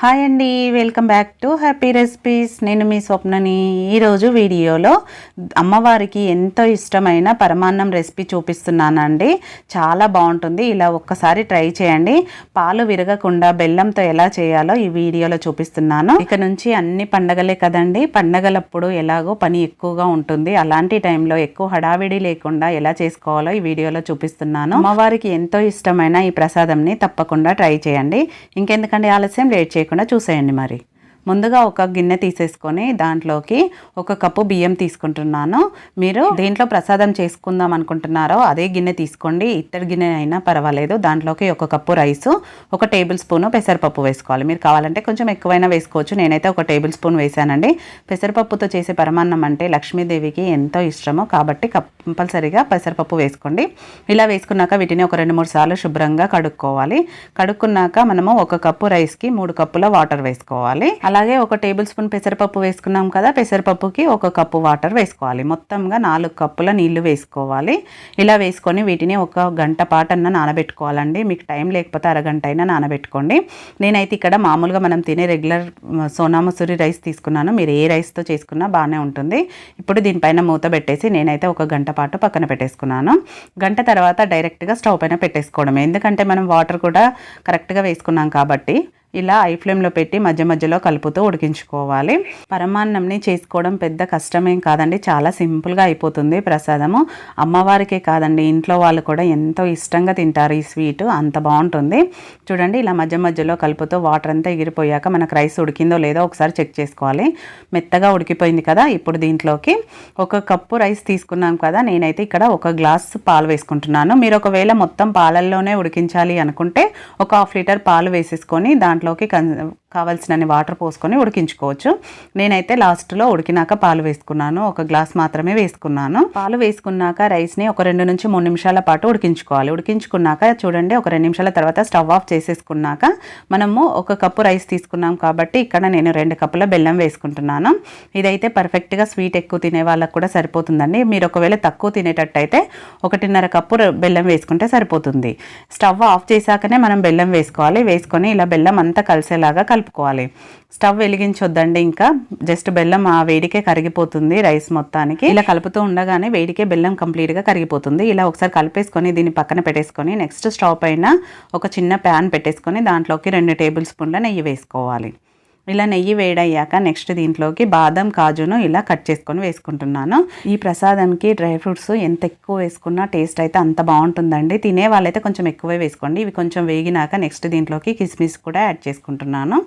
Hi అండి welcome back to happy recipes నేను మీ స్వప్నని ఈరోజు వీడియోలో అమ్మవారికి ఎంతో ఇష్టమైన పరమాన్నం రెసిపీ చూపిస్తున్నానండి. చాలా బాగుంటుంది. ఇలా ఒక్కసారి ట్రై చేయండి. పాలు విరగకుండా బెల్లంతో ఎలా చేయాలో ఈ వీడియోలో చూపిస్తున్నాను. ఇక నుంచి అన్ని పండగలే కదండి. పండగలప్పుడు ఎలాగో పని ఎక్కువగా ఉంటుంది. అలాంటి టైంలో ఎక్కువ హడావిడి లేకుండా ఎలా చేసుకోవాలో ఈ వీడియోలో చూపిస్తున్నాను. అమ్మవారికి ఎంతో ఇష్టమైన ఈ ప్రసాదంని తప్పకుండా ట్రై చేయండి. ఇంకెందుకంటే ఆలస్యం? లేట్ చేయకుండా చేయకుండా చూసేయండి మరి. ముందుగా ఒక గిన్నె తీసేసుకొని దాంట్లోకి ఒక కప్పు బియ్యం తీసుకుంటున్నాను. మీరు దీంట్లో ప్రసాదం చేసుకుందాం అనుకుంటున్నారో అదే గిన్నె తీసుకోండి. ఇత్తడి గిన్నె అయినా పర్వాలేదు. దాంట్లోకి ఒక కప్పు రైస్ ఒక టేబుల్ స్పూన్ పెసరపప్పు వేసుకోవాలి. మీరు కావాలంటే కొంచెం ఎక్కువైనా వేసుకోవచ్చు. నేనైతే ఒక టేబుల్ స్పూన్ వేసానండి పెసరపప్పుతో చేసే పరమాన్నం అంటే లక్ష్మీదేవికి ఎంతో ఇష్టమో. కాబట్టి కంపల్సరీగా పెసరపప్పు వేసుకోండి. ఇలా వేసుకున్నాక వీటిని ఒక రెండు మూడు సార్లు శుభ్రంగా కడుక్కోవాలి. కడుక్కున్నాక మనము ఒక కప్పు రైస్కి మూడు కప్పుల వాటర్ వేసుకోవాలి. అలాగే ఒక టేబుల్ స్పూన్ పెసరపప్పు వేసుకున్నాం కదా పెసరపప్పుకి ఒక కప్పు వాటర్ వేసుకోవాలి. మొత్తంగా నాలుగు కప్పుల నీళ్ళు వేసుకోవాలి. ఇలా వేసుకొని వీటిని ఒక గంట పాటన్నా నానబెట్టుకోవాలండి. మీకు టైం లేకపోతే అరగంట అయినా నానబెట్టుకోండి. నేనైతే ఇక్కడ మామూలుగా మనం తినే రెగ్యులర్ సోనా మసూరి రైస్ తీసుకున్నాను. మీరు ఏ రైస్తో చేసుకున్నా బాగానే ఉంటుంది. ఇప్పుడు దీనిపైన మూత పెట్టేసి నేనైతే ఒక గంట పాటు పక్కన పెట్టేసుకున్నాను. గంట తర్వాత డైరెక్ట్గా స్టవ్ పైన పెట్టేసుకోవడం ఎందుకంటే మనం వాటర్ కూడా కరెక్ట్గా వేసుకున్నాం కాబట్టి ఇలా ఐ ఫ్లేమ్లో పెట్టి మధ్య మధ్యలో కలుపుతూ ఉడికించుకోవాలి. పరమాన్నంని చేసుకోవడం పెద్ద కష్టమేం కాదండి. చాలా సింపుల్గా అయిపోతుంది ప్రసాదము. అమ్మవారికే కాదండి. ఇంట్లో వాళ్ళు కూడా ఎంతో ఇష్టంగా తింటారు ఈ స్వీట్. అంత బాగుంటుంది. చూడండి ఇలా మధ్య మధ్యలో కలుపుతూ వాటర్ అంతా ఎగిరిపోయాక మనకు రైస్ ఉడికిందో లేదో ఒకసారి చెక్ చేసుకోవాలి. మెత్తగా ఉడికిపోయింది కదా ఇప్పుడు దీంట్లోకి. ఒక కప్పు రైస్ తీసుకున్నాం కదా నేనైతే ఇక్కడ ఒక గ్లాస్ పాలు వేసుకుంటున్నాను. మీరు ఒకవేళ మొత్తం పాలల్లోనే ఉడికించాలి అనుకుంటే ఒక హాఫ్ లీటర్ పాలు వేసేసుకొని దాంట్లోకి కన్ కావాల్సినన్ని వాటర్ పోసుకొని ఉడికించుకోవచ్చు. నేనైతే లాస్ట్లో ఉడికినాక పాలు వేసుకున్నాను. ఒక గ్లాస్ మాత్రమే వేసుకున్నాను. పాలు వేసుకున్నాక రైస్ని ఒక రెండు నుంచి మూడు నిమిషాల పాటు ఉడికించుకోవాలి. ఉడికించుకున్నాక చూడండి ఒక రెండు నిమిషాల తర్వాత స్టవ్ ఆఫ్ చేసేసుకున్నాక మనము ఒక కప్పు రైస్ తీసుకున్నాం కాబట్టి ఇక్కడ నేను రెండు కప్పుల బెల్లం వేసుకుంటున్నాను. ఇదైతే పర్ఫెక్ట్గా స్వీట్ ఎక్కువ తినే వాళ్ళకు కూడా సరిపోతుందండి. మీరు ఒకవేళ తక్కువ తినేటట్టయితే ఒకటిన్నర కప్పు బెల్లం వేసుకుంటే సరిపోతుంది. స్టవ్ ఆఫ్ చేశాకనే మనం బెల్లం వేసుకోవాలి. వేసుకొని ఇలా బెల్లం అంతా కలిసేలాగా కలుపుకోవాలి. స్టవ్ వెలిగించొద్దండి ఇంకా. జస్ట్ బెల్లం ఆ వేడికే కరిగిపోతుంది రైస్ మొత్తానికి. ఇలా కలుపుతూ ఉండగానే వేడికే బెల్లం కంప్లీట్గా కరిగిపోతుంది. ఇలా ఒకసారి కలిపేసుకొని దీన్ని పక్కన పెట్టేసుకొని నెక్స్ట్ స్టవ్ పైన ఒక చిన్న ప్యాన్ పెట్టేసుకొని దాంట్లోకి రెండు టేబుల్ స్పూన్ల నెయ్యి వేసుకోవాలి. ఇలా నెయ్యి వేడయ్యాక నెక్స్ట్ దీంట్లోకి బాదం కాజును ఇలా కట్ చేసుకొని వేసుకుంటున్నాను. ఈ ప్రసాదంకి డ్రై ఫ్రూట్స్ ఎంత ఎక్కువ వేసుకున్నా టేస్ట్ అయితే అంత బాగుంటుందండి. తినే వాళ్ళైతే కొంచెం ఎక్కువే వేసుకోండి. ఇవి కొంచెం వేగినాక నెక్స్ట్ దీంట్లోకి కిస్మిస్ కూడా యాడ్ చేసుకుంటున్నాను.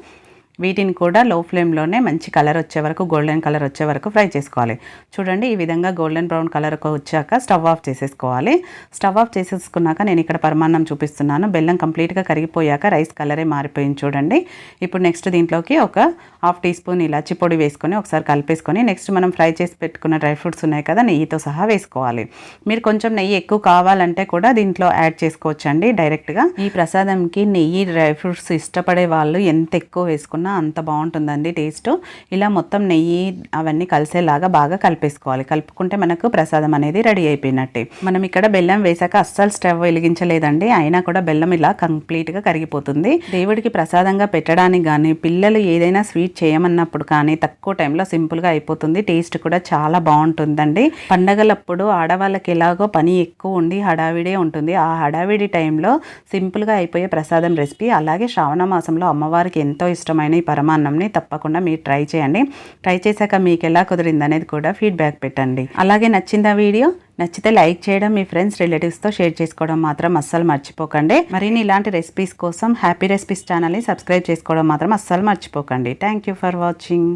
వీటిని కూడా లో ఫ్లేమ్లోనే మంచి కలర్ వచ్చే వరకు గోల్డెన్ కలర్ వచ్చే వరకు ఫ్రై చేసుకోవాలి. చూడండి ఈ విధంగా గోల్డెన్ బ్రౌన్ కలర్ వచ్చాక స్టవ్ ఆఫ్ చేసేసుకోవాలి. స్టవ్ ఆఫ్ చేసేసుకున్నాక నేను ఇక్కడ పరమాన్నం చూపిస్తున్నాను. బెల్లం కంప్లీట్గా కరిగిపోయాక రైస్ కలరే మారిపోయింది చూడండి. ఇప్పుడు నెక్స్ట్ దీంట్లోకి ఒక హాఫ్ టీ స్పూన్ ఇలాచి పొడి వేసుకొని ఒకసారి కలిపేసుకొని నెక్స్ట్ మనం ఫ్రై చేసి పెట్టుకున్న డ్రై ఫ్రూట్స్ ఉన్నాయి కదా నెయ్యితో సహా వేసుకోవాలి. మీరు కొంచెం నెయ్యి ఎక్కువ కావాలంటే కూడా దీంట్లో యాడ్ చేసుకోవచ్చండి డైరెక్ట్గా ఈ ప్రసాదంకి నెయ్యి డ్రై ఫ్రూట్స్ ఇష్టపడే వాళ్ళు ఎంత ఎక్కువ వేసుకున్నా అంత బాగుంటుందండి టేస్ట్. ఇలా మొత్తం నెయ్యి అవన్నీ కలిసేలాగా బాగా కలిపేసుకోవాలి. కలుపుకుంటే మనకు ప్రసాదం అనేది రెడీ అయిపోయినట్టే. మనం ఇక్కడ బెల్లం వేసాక అస్సలు స్టవ్ వెలిగించలేదండి. అయినా కూడా బెల్లం ఇలా కంప్లీట్గా కరిగిపోతుంది. దేవుడికి ప్రసాదంగా పెట్టడానికి కానీ పిల్లలు ఏదైనా స్వీట్ చేయమన్నప్పుడు కానీ తక్కువ టైంలో సింపుల్గా అయిపోతుంది. టేస్ట్ కూడా చాలా బాగుంటుందండి. పండగలప్పుడు ఆడవాళ్ళకి ఎలాగో పని ఎక్కువ ఉండి హడావిడే ఉంటుంది. ఆ హడావిడి టైంలో సింపుల్గా అయిపోయే ప్రసాదం రెసిపీ అలాగే శ్రావణ మాసంలో అమ్మవారికి ఎంతో ఇష్టమైన ఈ పరమాన్నంని తప్పకుండా మీరు ట్రై చేయండి. ట్రై చేశాక మీకు ఎలా కుదిరింది అనేది కూడా ఫీడ్బ్యాక్ పెట్టండి. అలాగే నచ్చిందా వీడియో? నచ్చితే లైక్ చేయడం మీ ఫ్రెండ్స్ రిలేటివ్స్తో షేర్ చేసుకోవడం మాత్రం అస్సలు మర్చిపోకండి. మరిన్ని ఇలాంటి రెసిపీస్ కోసం హ్యాపీ రెసిపీస్ ఛానల్ని సబ్స్క్రైబ్ చేసుకోవడం మాత్రం అస్సలు మర్చిపోకండి. Thank you for watching.